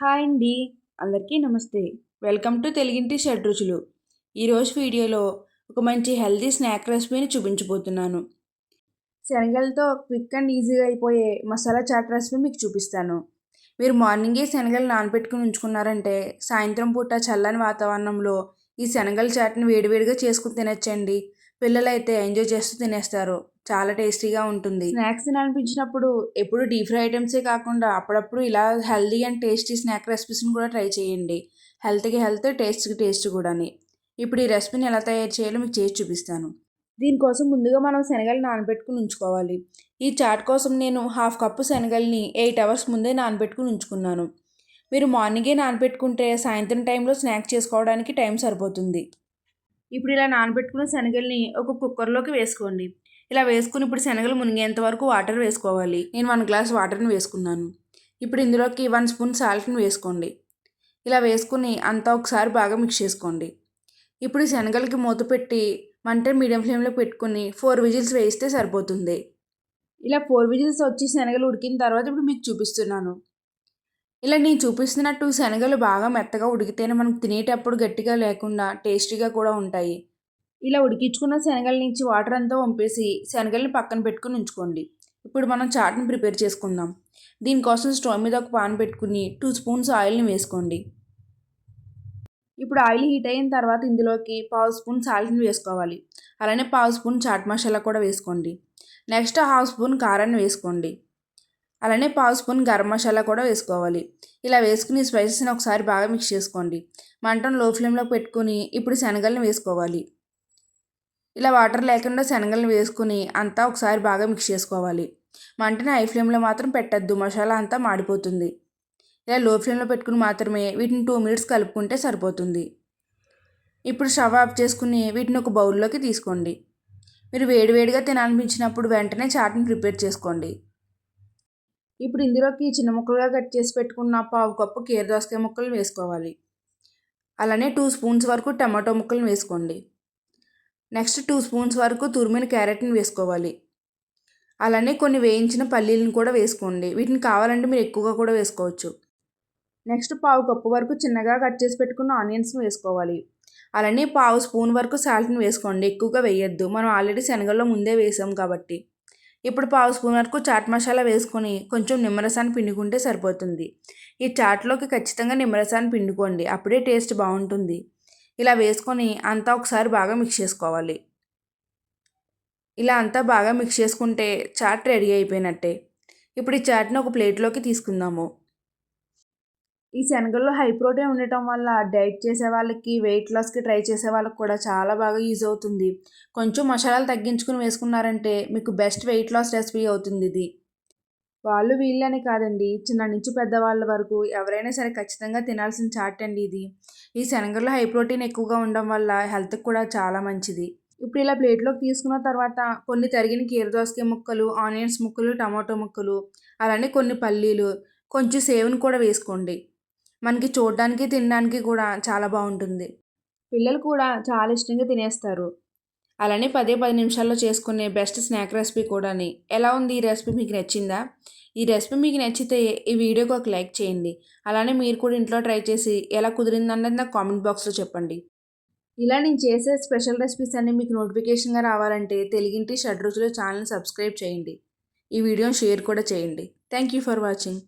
Hi అండి. అందరికీ నమస్తే. వెల్కమ్ టు తెలుగింటి షడ్ రుచులు. ఈరోజు వీడియోలో ఒక మంచి హెల్తీ స్నాక్ రెసిపీని చూపించబోతున్నాను. శనగలతో క్విక్ అండ్ ఈజీగా అయిపోయే మసాలా చాట్ రెసిపీ మీకు చూపిస్తాను. మీరు మార్నింగే శనగలు నానబెట్టుకుని ఉంచుకున్నారంటే సాయంత్రం పూట చల్లని వాతావరణంలో ఈ శనగల చాట్ని వేడివేడిగా చేసుకుని తినచ్చండి. పిల్లలైతే ఎంజాయ్ చేస్తూ తినేస్తారు. చాలా టేస్టీగా ఉంటుంది. స్నాక్స్ తినాలనిపించినప్పుడు ఎప్పుడు డీప్ ఫ్రై ఐటమ్సే కాకుండా అప్పుడప్పుడు ఇలా హెల్దీ అండ్ టేస్టీ స్నాక్ రెసిపీస్ని కూడా ట్రై చేయండి. హెల్త్కి హెల్త్ టేస్ట్కి టేస్ట్ కూడాని. ఇప్పుడు ఈ రెసిపీని ఎలా తయారు చేయాలో మీకు చేసి చూపిస్తాను. దీనికోసం ముందుగా మనం శనగలు నానబెట్టుకుని ఉంచుకోవాలి. ఈ చాట్ కోసం నేను హాఫ్ కప్పు శనగల్ని ఎయిట్ అవర్స్ ముందే నానబెట్టుకుని ఉంచుకున్నాను. మీరు మార్నింగే నానబెట్టుకుంటే సాయంత్రం టైంలో స్నాక్ చేసుకోవడానికి టైం సరిపోతుంది. ఇప్పుడు ఇలా నానబెట్టుకున్న శనగల్ని ఒక కుక్కర్లోకి వేసుకోండి. ఇలా వేసుకుని ఇప్పుడు శనగలు మునిగేంత వరకు వాటర్ వేసుకోవాలి. నేను వన్ గ్లాస్ వాటర్ని వేసుకున్నాను. ఇప్పుడు ఇందులోకి వన్ స్పూన్ సాల్ట్ని వేసుకోండి. ఇలా వేసుకుని అంతా ఒకసారి బాగా మిక్స్ చేసుకోండి. ఇప్పుడు శనగలకి మూత పెట్టి మంట మీడియం ఫ్లేమ్లో పెట్టుకుని ఫోర్ విజిల్స్ వేస్తే సరిపోతుంది. ఇలా ఫోర్ విజిల్స్ వచ్చి శనగలు ఉడికిన తర్వాత ఇప్పుడు మీకు చూపిస్తున్నాను. ఇలా నేను చూపిస్తున్నట్టు శనగలు బాగా మెత్తగా ఉడికితేనే మనం తినేటప్పుడు గట్టిగా లేకుండా టేస్టీగా కూడా ఉంటాయి. ఇలా ఉడికించుకున్న శనగల నుంచి వాటర్ అంతా వంపేసి శనగల్ని పక్కన పెట్టుకుని ఉంచుకోండి. ఇప్పుడు మనం చాట్ని ప్రిపేర్ చేసుకుందాం. దీనికోసం స్టవ్ మీద ఒక పాన్ పెట్టుకుని టూ స్పూన్స్ ఆయిల్ని వేసుకోండి. ఇప్పుడు ఆయిల్ హీట్ అయిన తర్వాత ఇందులోకి పావు స్పూన్ సాల్ట్ని వేసుకోవాలి. అలానే పావు స్పూన్ చాట్ మసాలా కూడా వేసుకోండి. నెక్స్ట్ హాఫ్ స్పూన్ కారాన్ని వేసుకోండి. అలానే పావు స్పూన్ గరం మసాలా కూడా వేసుకోవాలి. ఇలా వేసుకుని స్పైసెస్ని ఒకసారి బాగా మిక్స్ చేసుకోండి. మంటను లో ఫ్లేమ్లో పెట్టుకుని ఇప్పుడు శనగల్ని వేసుకోవాలి. ఇలా వాటర్ లేకుండా శనగలను వేసుకుని అంతా ఒకసారి బాగా మిక్స్ చేసుకోవాలి. మంటని హై ఫ్లేమ్లో మాత్రం పెట్టద్దు. మసాలా అంతా మాడిపోతుంది. ఇలా లో ఫ్లేమ్లో పెట్టుకుని మాత్రమే వీటిని టూ మినిట్స్ కలుపుకుంటే సరిపోతుంది. ఇప్పుడు స్టవ్ ఆఫ్ చేసుకుని వీటిని ఒక బౌల్లోకి తీసుకోండి. మీరు వేడివేడిగా తినాలనిపించినప్పుడు వెంటనే చాట్ని ప్రిపేర్ చేసుకోండి. ఇప్పుడు ఇందులోకి చిన్న ముక్కలుగా కట్ చేసి పెట్టుకున్న పావు కప్పు కీర దోసకాయ ముక్కలు వేసుకోవాలి. అలానే టూ స్పూన్స్ వరకు టమాటో ముక్కలు వేసుకోండి. నెక్స్ట్ టూ స్పూన్స్ వరకు తురిమిన క్యారెట్ని వేసుకోవాలి. అలానే కొన్ని వేయించిన పల్లీలను కూడా వేసుకోండి. వీటిని కావాలంటే మీరు ఎక్కువగా కూడా వేసుకోవచ్చు. నెక్స్ట్ పావు కప్పు వరకు చిన్నగా కట్ చేసి పెట్టుకున్న ఆనియన్స్ని వేసుకోవాలి. అలానే పావు స్పూన్ వరకు సాల్ట్ని వేసుకోండి. ఎక్కువగా వేయొద్దు. మనం ఆల్రెడీ శనగల్లో ముందే వేసాం కాబట్టి. ఇప్పుడు పావు స్పూన్ వరకు చాట్ మసాలా వేసుకొని కొంచెం నిమ్మరసాన్ని పిండుకుంటే సరిపోతుంది. ఈ చాట్లోకి ఖచ్చితంగా నిమ్మరసాన్ని పిండుకోండి అప్పుడే టేస్ట్ బాగుంటుంది. ఇలా వేసుకొని అంతా ఒకసారి బాగా మిక్స్ చేసుకోవాలి. ఇలా అంతా బాగా మిక్స్ చేసుకుంటే చాట్ రెడీ అయిపోయినట్టే. ఇప్పుడు ఈ చాట్ని ఒక ప్లేట్లోకి తీసుకుందాము. ఈ శనగల్లో హై ప్రోటీన్ ఉండటం వల్ల డైట్ చేసే వాళ్ళకి వెయిట్ లాస్కి ట్రై చేసే వాళ్ళకి కూడా చాలా బాగా యూజ్ అవుతుంది. కొంచెం మసాలాలు తగ్గించుకుని వేసుకున్నారంటే మీకు బెస్ట్ వెయిట్ లాస్ రెసిపీ అవుతుంది ఇది. వాళ్ళు వీళ్ళని కాదండి. చిన్న నుంచి పెద్దవాళ్ళ వరకు ఎవరైనా సరే ఖచ్చితంగా తినాల్సిన చాట్ అండి ఇది. ఈ శనగల్లో హై ప్రోటీన్ ఎక్కువగా ఉండడం వల్ల హెల్త్కి కూడా చాలా మంచిది. ఇప్పుడు ఇలా ప్లేట్లోకి తీసుకున్న తర్వాత కొన్ని తరిగిన కీరదోసకాయ ముక్కలు ఆనియన్స్ ముక్కలు టమాటో ముక్కలు అలానే కొన్ని పల్లీలు కొంచెం సేవను కూడా వేసుకోండి. మనకి చూడడానికి తినడానికి కూడా చాలా బాగుంటుంది. పిల్లలు కూడా చాలా ఇష్టంగా తినేస్తారు. అలానే పదే పది నిమిషాల్లో చేసుకునే బెస్ట్ స్నాక్ రెసిపీ కూడాని. ఎలా ఉంది ఈ రెసిపీ మీకు నచ్చిందా? ఈ రెసిపీ మీకు నచ్చితే ఈ వీడియోకి ఒక లైక్ చేయండి. అలానే మీరు కూడా ఇంట్లో ట్రై చేసి ఎలా కుదిరిందన్నది నాకు కామెంట్ బాక్స్లో చెప్పండి. ఇలా నేను చేసే స్పెషల్ రెసిపీస్ అన్నీ మీకు నోటిఫికేషన్గా రావాలంటే తెలుగింటి షడ్ రోజులు సబ్స్క్రైబ్ చేయండి. ఈ వీడియోని షేర్ కూడా చేయండి. Thank you for watching.